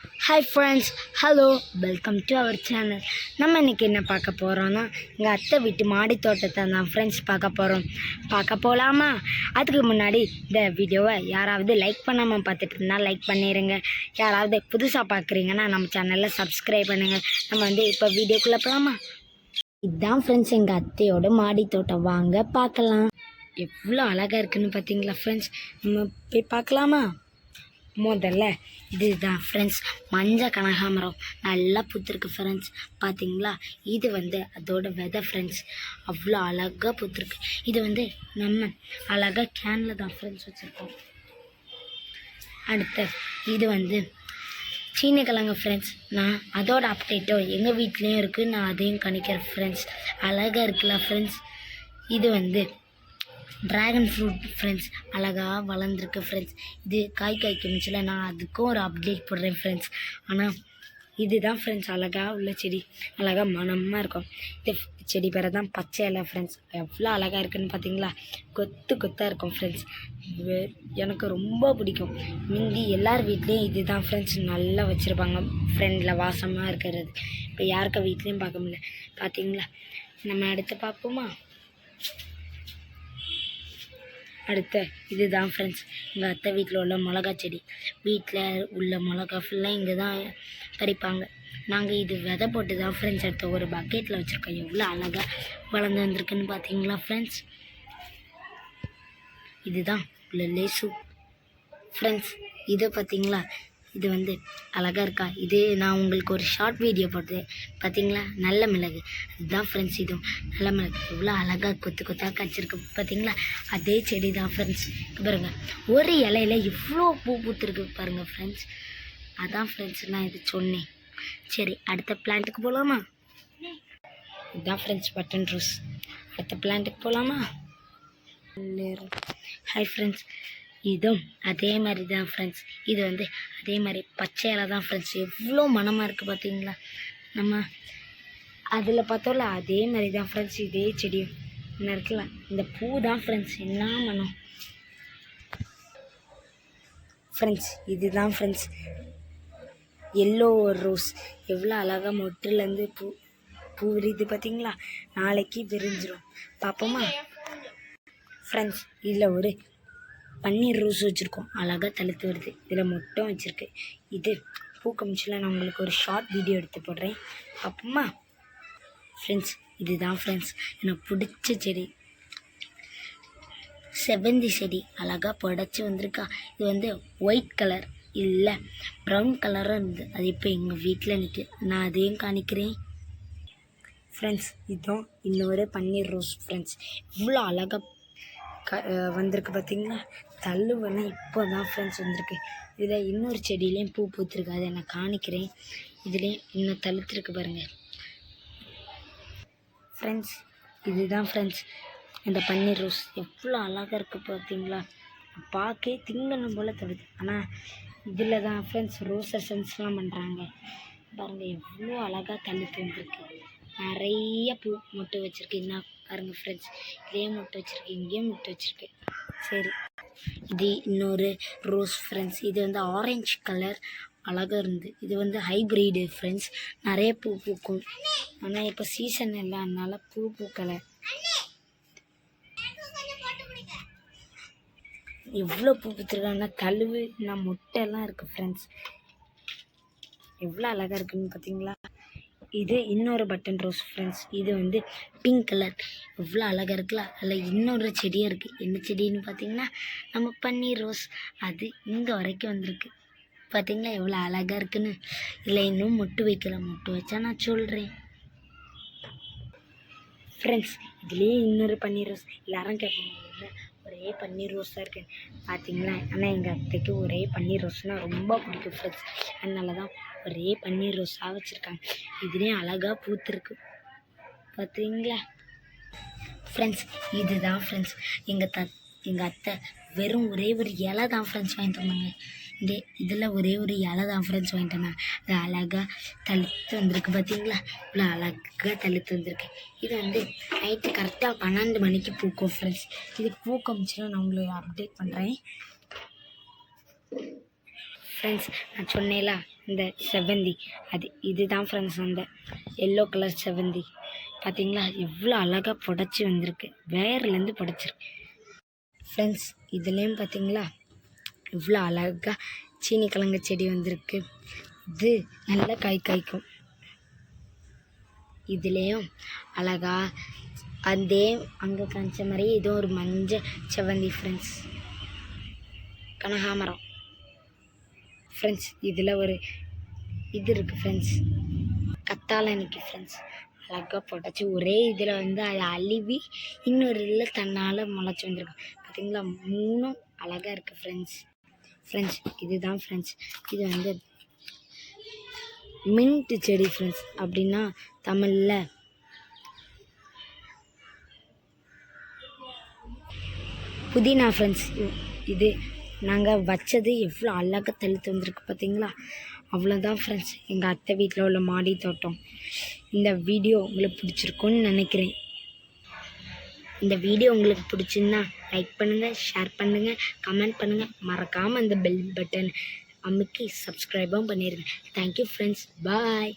Hi friends hello welcome to our channel நம்ம இன்றைக்கி என்ன பார்க்க போகிறோன்னா எங்கள் அத்தை வீட்டு மாடி தோட்டத்தை தான் ஃப்ரெண்ட்ஸ் பார்க்க போகிறோம் பார்க்க போகலாமா அதுக்கு முன்னாடி இந்த வீடியோவை யாராவது லைக் பண்ணாமல் பார்த்துட்டு இருந்தால் லைக் பண்ணிடுங்க யாராவது புதுசாக பார்க்குறீங்கன்னா நம்ம சேனலில் சப்ஸ்கிரைப் பண்ணுங்கள் நம்ம வந்து இப்போ வீடியோக்குள்ளே போகலாமா இதுதான் ஃப்ரெண்ட்ஸ் எங்கள் அத்தையோட மாடி தோட்டம். வாங்க பார்க்கலாம். எவ்வளோ அழகாக இருக்குன்னு பார்த்தீங்களா ஃப்ரெண்ட்ஸ் நம்ம போய் பார்க்கலாமா? முதல்ல இதுதான் ஃப்ரெண்ட்ஸ் மஞ்சள் கனகாமரம் நல்லா பூத்துருக்கு ஃப்ரெண்ட்ஸ் பார்த்தீங்களா இது வந்து அதோட விதை ஃப்ரெண்ட்ஸ் அவ்வளோ அழகாக பூத்துருக்கு. இது வந்து நம்ம அழகாக கேனில் தான் ஃப்ரெண்ட்ஸ் வச்சுருக்கோம். அடுத்த இது வந்து சீன கிழங்கு ஃப்ரெண்ட்ஸ் நான் அதோட அப்டேட்டோ எங்கள் வீட்லேயும் இருக்குது நான் அதையும் கணிக்கிறேன் ஃப்ரெண்ட்ஸ் அழகாக இருக்குல்ல ஃப்ரெண்ட்ஸ் இது வந்து ட்ராகன் ஃப்ரூட் ஃப்ரெண்ட்ஸ் அழகாக வளர்ந்துருக்கு ஃப்ரெண்ட்ஸ் இது காய் காய்க்குமிச்சில் நான் அதுக்கும் ஒரு அப்டேட் போடுறேன் ஃப்ரெண்ட்ஸ் ஆனால் இதுதான் ஃப்ரெண்ட்ஸ் அழகாக உள்ள செடி. அழகாக மனமாக இருக்கும். இந்த செடி பேரை தான் பச்சை இலை ஃப்ரெண்ட்ஸ் எவ்வளோ அழகாக இருக்குன்னு பார்த்தீங்களா கொத்து கொத்தாக இருக்கும் ஃப்ரெண்ட்ஸ் எனக்கு ரொம்ப பிடிக்கும். முந்தி எல்லார் வீட்லேயும் இது தான் ஃப்ரெண்ட்ஸ் நல்லா வச்சுருப்பாங்க. ஃப்ரெண்டில் வாசமாக இருக்கிறது. இப்போ யாருக்க வீட்லேயும் பார்க்க முடியல. பார்த்தீங்களா நம்ம அடுத்து பார்ப்போமா? அடுத்து இதுதான் ஃப்ரெண்ட்ஸ் எங்கள் அத்தை வீட்டில் உள்ள மிளகா செடி. வீட்டில் உள்ள மிளகா ஃபுல்லாக இங்கே தான் பறிப்பாங்க. நாங்கள் இது விதை போட்டு தான் ஃப்ரெண்ட்ஸ் எடுத்த ஒரு பக்கெட்டில் வச்சுருக்கோம். எவ்வளோ அழகாக வளர்ந்து வந்திருக்குன்னு பார்த்தீங்களா ஃப்ரெண்ட்ஸ் இதுதான் உள்ள லேசு ஃப்ரெண்ட்ஸ் இதை பார்த்தீங்களா இது வந்து அழகாக இருக்கா? இது நான் உங்களுக்கு ஒரு ஷார்ட் வீடியோ போட்டேன் பார்த்தீங்களா நல்ல மிளகு. இதுதான் ஃப்ரெண்ட்ஸ் இதுவும் நல்ல மிளகு. எவ்வளோ அழகாக கொத்து கொத்தாக கச்சிருக்கு பார்த்தீங்களா அதே செடி தான் ஃப்ரெண்ட்ஸ் பாருங்கள் ஒரு இலையில இவ்வளோ பூ பூத்துருக்கு பாருங்கள் ஃப்ரெண்ட்ஸ் அதான் ஃப்ரெண்ட்ஸ் நான் இது சொன்னேன். சரி அடுத்த பிளான்ட்டுக்கு போகலாமா இதுதான் ஃப்ரெண்ட்ஸ் பட்டன் ரோஸ் அடுத்த பிளான்ட்டுக்கு போகலாமா ஹாய் ஃப்ரெண்ட்ஸ் இதுவும் அதே மாதிரி தான் ஃப்ரெண்ட்ஸ் இது வந்து அதே மாதிரி பச்சை தான் ஃப்ரெண்ட்ஸ் எவ்வளோ மனமாக இருக்குது பார்த்தீங்களா நம்ம அதில் பார்த்தோம்ல அதே மாதிரி தான் ஃப்ரெண்ட்ஸ் இதே செடியும் என்ன இருக்குல்ல? இந்த பூ தான் ஃப்ரெண்ட்ஸ் என்ன மனம்? ஃப்ரெண்ட்ஸ் இதுதான் ஃப்ரெண்ட்ஸ் எல்லோ ரோஸ் எவ்வளோ அழகாக மொட்டுலேருந்து பூ பூ விரிது பார்த்தீங்களா நாளைக்கு விரிஞ்சிடும் பார்ப்போமா ஃப்ரெண்ட்ஸ் இதில் ஒரு பன்னீர் ரோஸ் வச்சுருக்கோம். அழகாக தழுத்து வருது. இதில் மொட்டும் வச்சுருக்கு. இது பூ கமிச்சில் நான் உங்களுக்கு ஒரு ஷார்ட் வீடியோ எடுத்து போடுறேன். அப்பமா ஃப்ரெண்ட்ஸ் இதுதான் ஃப்ரெண்ட்ஸ் எனக்கு பிடிச்ச செடி. செவ்வந்தி செடி. அழகாக புடச்சி வந்திருக்கா. இது வந்து ஒயிட் கலர் இல்லை ப்ரௌன் கலரும் இருந்தது. அது இப்போ எங்கள் வீட்டில் நிற்கு நான் அதையும் காணிக்கிறேன். ஃப்ரெண்ட்ஸ் இதுதான் இன்னொரு பன்னீர் ரோஸ் ஃப்ரெண்ட்ஸ் இவ்வளோ அழகாக க வந்திருக்கு பார்த்தீங்களா தள்ளுவெல்லாம் இப்போ தான் ஃப்ரெண்ட்ஸ் வந்திருக்கு. இதில் இன்னொரு செடியிலையும் பூ பூத்திருக்கு. அதை நான் காணிக்கிறேன். இதுலேயும் இன்னும் தழுத்துருக்கு பாருங்கள் ஃப்ரெண்ட்ஸ் இதுதான் ஃப்ரெண்ட்ஸ் இந்த பன்னீர் ரோஸ் எவ்வளோ அழகாக இருக்குது பார்த்தீங்களா பார்க்கவே திங்கணும் போல் தடுது ஆனால் இதில் தான் ஃப்ரெண்ட்ஸ் ரோஸ் எசன்ஸ்லாம் பண்ணுறாங்க பாருங்கள் எவ்வளோ அழகாக தள்ளி தந்துருக்கு நிறைய பூ மட்டும் வச்சுருக்கு என்ன பாருங்கள் ஃப்ரெண்ட்ஸ் இதே முட்டை வச்சுருக்கு இங்கேயும் முட்டை வச்சுருக்கு சரி. இது இன்னொரு ரோஸ் ஃப்ரெண்ட்ஸ் இது வந்து ஆரஞ்சு கலர் அழகாக இருந்து இது வந்து ஹைப்ரிடு ஃப்ரெண்ட்ஸ் நிறைய பூ பூக்கும். ஆனால் இப்போ சீசன் இல்லை அதனால் பூ பூக்கலை. எவ்வளோ பூ பூத்துருக்காங்கன்னா கழுவு நான் மொட்டைலாம் இருக்குது ஃப்ரெண்ட்ஸ் எவ்வளோ அழகாக இருக்குன்னு பார்த்தீங்களா இது இன்னொரு பட்டன் ரோஸ் ஃப்ரெண்ட்ஸ் இது வந்து பிங்க் கலர் எவ்வளோ அழகாக இருக்குல்ல? அதில் இன்னொரு செடியும் இருக்குது என்ன செடின்னு பார்த்தீங்கன்னா நம்ம பன்னீர் ரோஸ். அது இங்கே வரைக்கும் வந்திருக்கு. பார்த்தீங்களா எவ்வளோ அழகாக இருக்குன்னு. இதில் இன்னும் மொட்டு வைக்கல. மொட்டு வச்சா நான் சொல்கிறேன் ஃப்ரெண்ட்ஸ் இதுலேயே இன்னொரு பன்னீர் ரோஸ். எல்லாரும் கேட்பாங்க ஒரே பன்னீர் ரோஸாக இருக்குது பார்த்தீங்களா ஆனால் எங்கள் அத்தைக்கு ஒரே பன்னீர் ரோஸ்னால் ரொம்ப பிடிக்கும் ஃப்ரெண்ட்ஸ் அதனால தான் ஒரே பன்னீர் ரோஸாக வச்சுருக்காங்க. இதுலேயும் அழகாக பூத்துருக்கு. பார்த்தீங்களா ஃப்ரெண்ட்ஸ் இதுதான் ஃப்ரெண்ட்ஸ் எங்கள் த எங்கள் அத்தை வெறும் ஒரே ஒரு இலை தான் ஃப்ரெண்ட்ஸ் வாங்கிட்டு வந்தாங்க. டே இதில் ஒரே ஒரு இலை தான் ஃப்ரெண்ட்ஸ் வாங்கிட்டேன் வந்தாங்க அது அழகாக தளித்து வந்திருக்கு பார்த்தீங்களா இவ்வளோ அழகாக தளித்து வந்திருக்கு. இது வந்து நைட்டு கரெக்டாக பன்னெண்டு மணிக்கு பூக்கும் ஃப்ரெண்ட்ஸ் இது பூக்கமிச்சுன்னா நான் உங்களுக்கு அப்டேட் பண்ணுறேன் ஃப்ரெண்ட்ஸ் நான் சொன்னேன்ல இந்த செவ்வந்தி. அது இதுதான் ஃப்ரெண்ட்ஸ் அந்த எல்லோ கலர் செவ்வந்தி. பார்த்தீங்களா எவ்வளோ அழகாக புடச்சி வந்திருக்கு. வேர்லேருந்து புடச்சிருக்கு. ஃப்ரெண்ட்ஸ் இதுலேயும் பார்த்தீங்களா இவ்வளோ அழகாக சீனி கிழங்கு செடி வந்திருக்கு. இது நல்ல காய் காய்க்கும். இதுலேயும் அழகா அதே அங்கே காமிச்ச மாதிரி இதுவும் ஒரு மஞ்சள் செவ்வந்தி ஃப்ரெண்ட்ஸ் கனகாமரம். ஃப்ரெண்ட்ஸ் இதில் ஒரு இது இருக்குது ஃப்ரெண்ட்ஸ் கத்தாழை நிற்கி ஃப்ரெண்ட்ஸ் அழகாக போட்டாச்சு ஒரே இதில் வந்து அதை அழுவி இன்னொரு இதில் தன்னால் முளைச்சி வந்திருக்கு பார்த்தீங்களா மூணும் அழகாக இருக்குது ஃப்ரெண்ட்ஸ் ஃப்ரெண்ட்ஸ் இதுதான் ஃப்ரெண்ட்ஸ் இது வந்து மின்ட் செடி ஃப்ரெண்ட்ஸ் அப்படின்னா தமிழில் புதினா ஃப்ரெண்ட்ஸ் இது நாங்கள் வச்சது எவ்வளோ அழகாக தெளித்து வந்திருக்கு பார்த்தீங்களா அவ்வளோதான் ஃப்ரெண்ட்ஸ் எங்கள் அத்தை வீட்டில் உள்ள மாடி தோட்டம். இந்த வீடியோ உங்களுக்கு பிடிச்சிருக்குன்னு நினைக்கிறேன். இந்த வீடியோ உங்களுக்கு பிடிச்சிருந்தா லைக் பண்ணுங்கள் ஷேர் பண்ணுங்கள் கமெண்ட் பண்ணுங்கள் மறக்காமல் அந்த பெல் பட்டன் அமுக்கி சப்ஸ்கிரைபும் பண்ணிடுங்க தேங்க்யூ ஃப்ரெண்ட்ஸ் பாய்